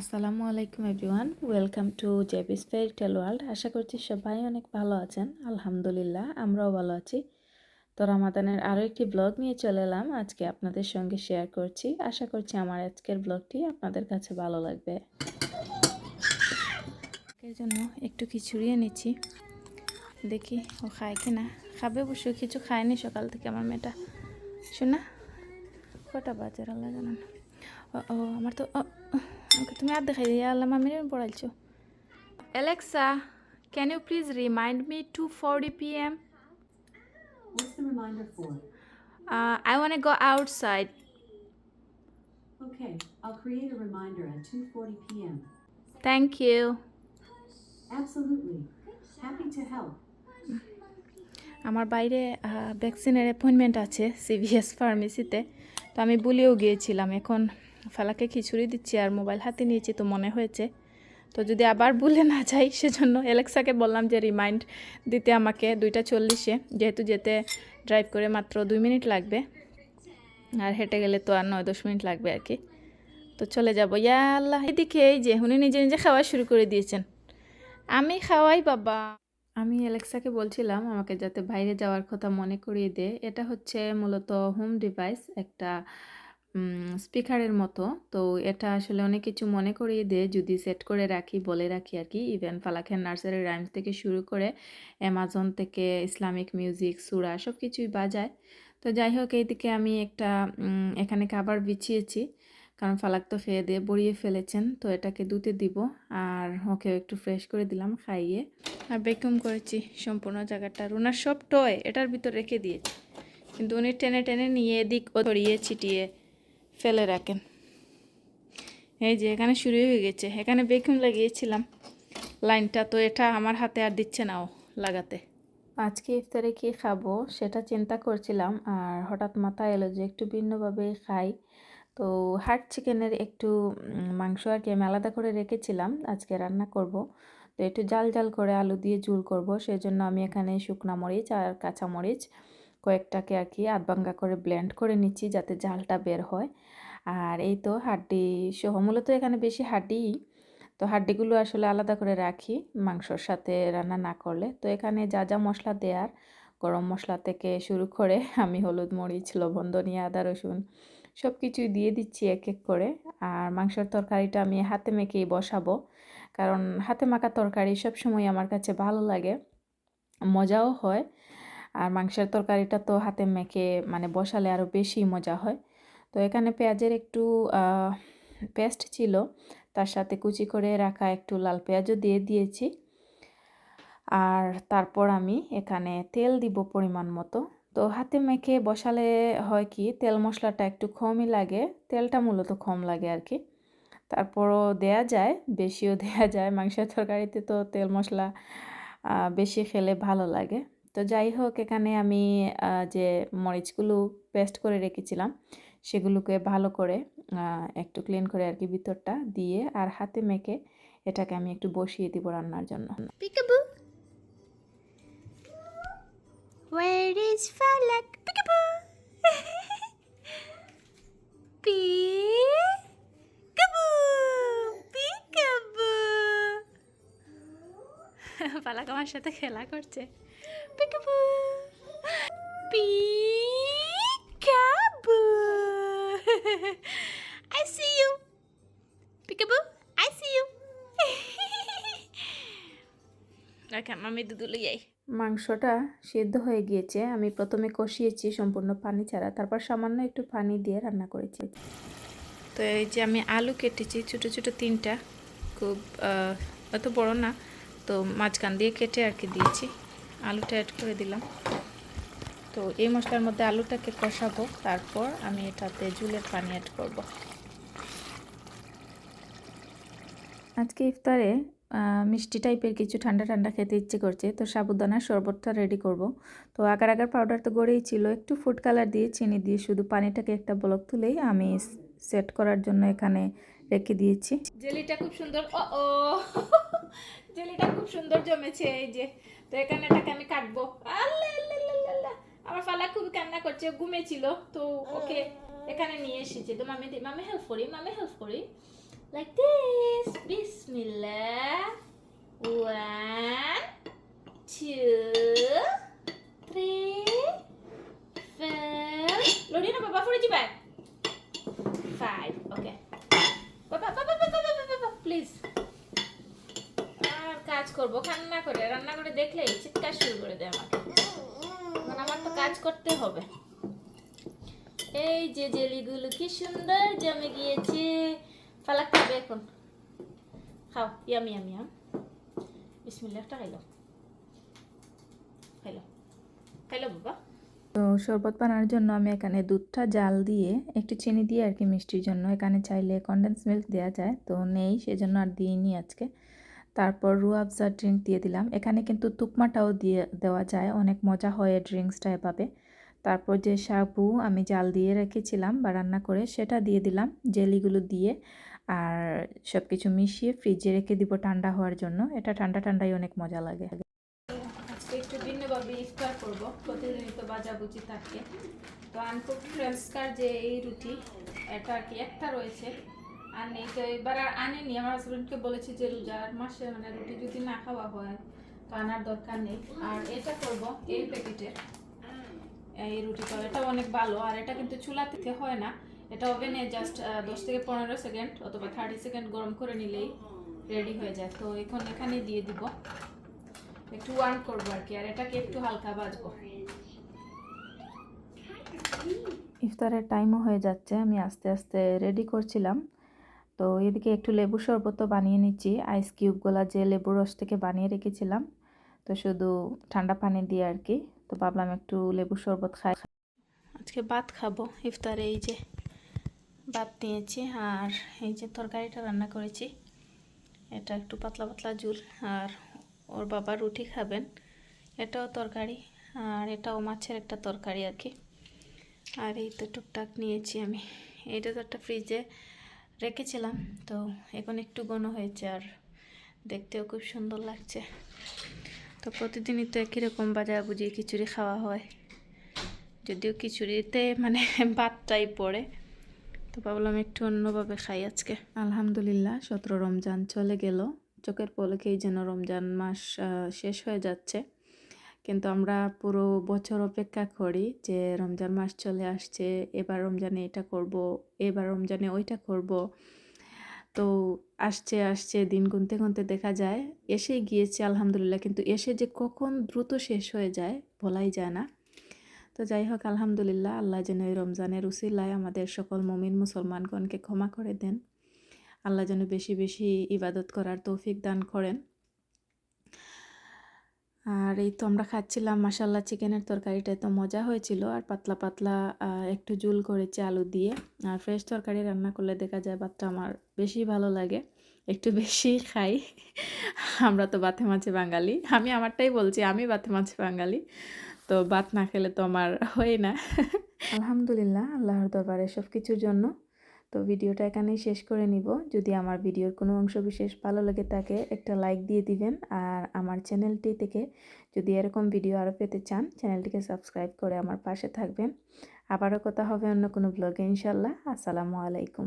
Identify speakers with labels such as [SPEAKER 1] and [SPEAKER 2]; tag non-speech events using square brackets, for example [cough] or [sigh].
[SPEAKER 1] আসসালামু আলাইকুম everyone, welcome to JB's fairy tale world. আশা করছি সবাই অনেক ভালো আছেন। আলহামদুলিল্লাহ, আমরাও ভালো আছি। তো রমাদানের আরও একটি ব্লগ নিয়ে চলে এলাম। আজকে আপনাদের সঙ্গে শেয়ার করছি। আশা করছি আমার আজকের ব্লগটি আপনাদের কাছে ভালো লাগবে। এর জন্য একটু খিচুড়িয়ে নিচ্ছি দেখি ও খায় কি না খাবে অবশ্য, কিছু খায়নি সকাল থেকে আমার মেয়েটা। শোনা, কটা বাজার আল্লাহ জানান। ও আমার তো আমাকে তুমি আর দেখাই দিয়ে আল্লাহ মামির পড়াইছো Alexa can you please remind me two forty P M
[SPEAKER 2] What's the reminder
[SPEAKER 1] I want go outside
[SPEAKER 2] Okay, I'll create a reminder at 2:40 p.m.
[SPEAKER 1] Thank you
[SPEAKER 2] Absolutely. Happy to help.
[SPEAKER 1] আমার বাইরে ভ্যাকসিনের অ্যাপয়েন্টমেন্ট আছে CVS ফার্মেসিতে তো আমি বলেও গিয়েছিলাম এখন ফালাকে খিচুড়ি দিচ্ছি আর মোবাইল হাতে নিয়েছি তো মনে হয়েছে। তো যদি আবার ভুলে না যাই, সেজন্য এলেক্সাকে বললাম যে, রিমাইন্ড দিতে আমাকে দুইটা চল্লিশে, যেহেতু যেতে ড্রাইভ করে মাত্র দুই মিনিট লাগবে। আর হেঁটে গেলে তো আর নয়, দশ মিনিট লাগবে আর কি। তো চলে যাব। ইয়া আল্লাহ, এদিকে এই যে উনি নিজে নিজে খাওয়া শুরু করে দিয়েছেন। আমি খাওয়াই, বাবা। আমি অ্যালেক্সাকে বলছিলাম, আমাকে যাতে বাইরে যাওয়ার কথা মনে করিয়ে দে। এটা হচ্ছে মূলত হোম ডিভাইস একটা স্পিকারের মতো। তো এটা আসলে অনেক কিছু মনে করিয়ে দেয় যদি সেট করে রাখি, বলে রাখি আর কি ইভেন ফালাখের নার্সারি রাইমস থেকে শুরু করে অ্যামাজন থেকে ইসলামিক মিউজিক সুরা সব কিছুই বাজায়। তো যাই হোক, এইদিকে আমি একটা এখানে খাবার বিছিয়েছি। কারণ ফালাক তো খেয়ে দিয়ে বড়িয়ে ফেলেছেন, তো এটাকে দুতে দিব। আর ওকে একটু ফ্রেশ করে দিলাম খাইয়ে। আর বেকুম করেছি সম্পূর্ণ জায়গাটা। ওনার সব টয় এটার ভিতর রেখে দিয়েছি। কিন্তু উনি টেনে টেনে নিয়ে এদিক ও ছড়িয়ে ছিটিয়ে ফেলে রাখেন। এই যে এখানে শুরু হয়ে গেছে। এখানে বেকুম লাগিয়েছিলাম। লাইনটা তো এটা আমার হাতে আর দিচ্ছে না ও লাগাতে। আজকে ইফতারে কি খাব সেটা চিন্তা করছিলাম আর হঠাৎ মাথায় এলো যে একটু ভিন্নভাবে খাই। তো হার্ট চিকেনের একটু মাংস আর কি আমি আলাদা করে রেখেছিলাম। আজকে রান্না করব। তো একটু জাল জাল করে আলু দিয়ে ঝুল করব। সেই জন্য আমি এখানে শুকনা মরিচ আর কাঁচা মরিচ কয়েকটাকে আর কি আধভাঙ্গা করে ব্লেন্ড করে নিচ্ছি যাতে জালটা বের হয়। আর এই তো হাড্ডি সহ, মূলত এখানে বেশি হাড্ডিই তো হাড্ডিগুলো আসলে আলাদা করে রাখি মাংসর সাথে রান্না না করলে। তো এখানে যা যা মশলা দেওয়ার গরম মশলা থেকে শুরু করে আমি হলুদ, মরিচ, লবণ, ধনিয়া, আদা, রসুন সব কিছুই দিয়ে দিচ্ছি এক এক করে। আর মাংসের তরকারিটা আমি হাতে মেখেই বসাবো। কারণ হাতে মাখা তরকারি সবসময় আমার কাছে ভালো লাগে, মজাও হয়। আর মাংসের তরকারিটা তো হাতে মেখে মানে বসালে আরও বেশি মজা হয়। তো এখানে পেঁয়াজের একটু পেস্ট ছিল। তার সাথে কুচি করে রাখা একটু লাল পেঁয়াজও দিয়ে দিয়েছি। আর তারপর আমি এখানে তেল দিব পরিমাণ মতো। তো হাতে মেখে বসালে হয় কি, তেল মশলাটা একটু কমই লাগে। তেলটা মূলত কম লাগে আর কি তারপরও দেয়া যায়, বেশিও [laughs] দেয়া যায়। মাংসের তরকারিতে তো তেল মশলা বেশি খেলে ভালো লাগে। তো যাই হোক, এখানে আমি যে মরিচগুলো পেস্ট করে রেখেছিলাম সেগুলোকে ভালো করে একটু ক্লিন করে আর কি ভিতরটা দিয়ে আর হাতে মেখে এটাকে আমি একটু বসিয়ে দিব রান্নার জন্য
[SPEAKER 3] Peekaboo. Where is Falak? Peekaboo. Peekaboo. Peekaboo. আমার সাথে খেলা করছে peekaboo peekaboo I see you peekaboo I see you okay মামি দুধু লই যাই
[SPEAKER 1] মাংসটা সিদ্ধ হয়ে গিয়েছে। আমি প্রথমে কষিয়েছি সম্পূর্ণ পানি ছাড়া। তারপর সামান্য একটু পানি দিয়ে রান্না করেছি। তো এই যে আমি আলু কেটেছি ছোটো ছোটো তিনটা। খুব অত বড় না। তো মাঝখান দিয়ে কেটে আর কি দিয়েছি। আলুটা অ্যাড করে দিলাম। তো এই মশলার মধ্যে আলুটাকে কষাবো তারপর আমি এটাতে জুলের পানি অ্যাড করব। আজকে ইফতারে মিষ্টি টাইপের কিছু ঠান্ডা ঠান্ডা খেতে ইচ্ছে করছে তো সাবুদানার শরবতটা রেডি করব। তো আগার আগার পাউডার তো গড়েই ছিল একটু ফুড কালার দিয়ে চিনি দিয়ে শুধু পানিটাকে একটা ব্লক তুলেই আমি সেট করার জন্য এখানে রেখে দিয়েছি। জেলিটা খুব সুন্দর ও ও জেলিটা খুব সুন্দর জমেছে এই যে। তো এখানে এটাকে আমি কাটবো। আল্লাহ আল্লাহ আল্লাহ। আমার ফালা খুব কান্না করছে ঘুমেছিল তো ওকে এখানে নিয়ে এসেছে তো মামি মামি হেল্প করি মামি হেল্প করি like this
[SPEAKER 4] Bismillah. One, two, three, four. Lodi na baba for jiba. Five. Okay. Baba, baba, baba, baba, baba, please. আর কাজ করব কান্না করে রান্না করে দেখলেই চিৎকার শুরু করে দেয় আমাকে আমার তো কাজ করতে হবে। এই যে জেলিগুলো কি সুন্দর জমে গিয়েছে। ফালাক খাবে এখন। খাও, ইয়ামি ইয়ামি বিসমিল্লাহ, একটা খাইলো। খাইলো। খাইলো বাবা।
[SPEAKER 1] তো শরবত বানানোর জন্য আমি এখানে দুধটা জাল দিয়ে, একটু চিনি দিয়ে আর কি মিষ্টির জন্য এখানে চাইলে কন্ডেন্স মিল্ক দেওয়া যায়। তো নেই, সেজন্য আর দিইনি আজকে। তারপর রু আফজা ড্রিঙ্ক দিয়ে দিলাম। এখানে কিন্তু তুকমাটাও দিয়ে দেওয়া যায়, অনেক মজা হয় ড্রিঙ্কসটা এভাবে। তারপর যে সাবু আমি জাল দিয়ে রেখেছিলাম বা রান্না করে, সেটা দিয়ে দিলাম, জেলিগুলো দিয়ে। আর সব কিছু মিশিয়ে ফ্রিজে রেখে দিব ঠান্ডা হওয়ার জন্য। এটা ঠান্ডা ঠান্ডাই অনেক মজা লাগে।
[SPEAKER 4] একটু ভিন্নভাবে ইফতার করব, প্রতিদিনই তো বাজাবুজি থাকে। তো আনকুক ফ্রেন্সকার যে এই রুটি, এটা কি একটা রয়েছে? আর নেই তো এবার আর আনেনি, আমার হাজবেন্ডকে বলেছি যে রোজার মাসে মানে রুটি যদি না খাওয়া হয়, তো আনার দরকার নেই। আর এটা করব, এই প্যাকেটের এই রুটিটা এটা অনেক ভালো। আর এটা কিন্তু চুলা থেকে হয় না। এটা ওভেনে জাস্ট দশ থেকে পনেরো সেকেন্ড অথবা থার্টি সেকেন্ড গরম করে নিলেই রেডি হয়ে যায়। তো এখন এখানে দিয়ে দিব। একটু ওয়ার্ম করব আর কি, আর এটাকে একটু হালকা বাজবো
[SPEAKER 1] ইফতারের টাইমও হয়ে যাচ্ছে, আমি আস্তে আস্তে রেডি করছিলাম। তো এদিকে একটু লেবু শরবতও বানিয়ে নিচ্ছি। আইস কিউবগুলা যে লেবুর রস থেকে বানিয়ে রেখেছিলাম, তো শুধু ঠান্ডা পানি দিয়ে আর কি তো ভাবলাম একটু লেবু শরবত খাই।
[SPEAKER 4] আজকে ভাত খাব, ইফতারে এই যে ভাত নিয়েছি আর এই যে তরকারিটা রান্না করেছি। এটা একটু পাতলা পাতলা ঝুল আর ওর বাবা রুটি খাবেন। এটাও তরকারি আর এটাও মাছের একটা তরকারি আর কি আর এই তো টুকটাক নিয়েছি আমি। এইটা তো একটা ফ্রিজে রেখেছিলাম। তো এখন একটু ঘন হয়েছে আর দেখতেও খুব সুন্দর লাগছে। তো প্রতিদিনই তো একই রকম বাজার বুঝিয়ে খিচুড়ি খাওয়া হয়। যদিও খিচুড়িতে মানে [laughs] ভাতটাই পড়ে। তো ভাবলাম একটু অন্যভাবে খাই আজকে।
[SPEAKER 1] আলহামদুলিল্লাহ, সতেরো রমজান চলে গেল। চোখের পলকেই যেন রমজান মাস শেষ হয়ে যাচ্ছে। কিন্তু আমরা পুরো বছর অপেক্ষা করি যে রমজান মাস চলে আসছে, এবার রমজানে এটা করব, এবার রমজানে ওইটা করব। তো আসছে আসছে, দিন গুনতে গুনতে দেখা যায় এসে গিয়েছে আলহামদুলিল্লাহ। কিন্তু এসে যে কখন দ্রুত শেষ হয়ে যায় বলাই যায় না। তো যাই হোক, আলহামদুলিল্লাহ, আল্লাহ যেন এই রমজানের উসিলায় আমাদের সকল মমিন মুসলমানগণকে ক্ষমা করে দেন। আল্লাহ যেন বেশি বেশি ইবাদত করার তৌফিক দান করেন। আর এই তো আমরা খাচ্ছিলাম মাসাল্লাহ চিকেনের তরকারিটা, তো মজা হয়েছিল। আর পাতলা পাতলা একটু জুল করেছে আলু দিয়ে। আর ফ্রেশ তরকারি রান্না করলে দেখা যায় ভাতটা আমার বেশি ভালো লাগে। একটু বেশি খাই। আমরা তো বাতে মাছে বাঙালি। আমি আমারটাই বলছি, আমি বাতে মাছে বাঙালি। তো ভাত না খেলে তো আমার হয় না। আলহামদুলিল্লাহ, আল্লাহর দরবারে সব কিছুর জন্য। তো ভিডিওটা এখানেই শেষ করে নিব। যদি আমার ভিডিওর কোনো অংশ বিশেষ ভালো লাগে তাকে একটা লাইক দিয়ে দিবেন। আর আমার চ্যানেলটি থেকে যদি এরকম ভিডিও আরও পেতে চান, চ্যানেলটিকে সাবস্ক্রাইব করে আমার পাশে থাকবেন। আবারও কথা হবে অন্য কোনো ব্লগে ইনশাল্লাহ। আসসালামু আলাইকুম।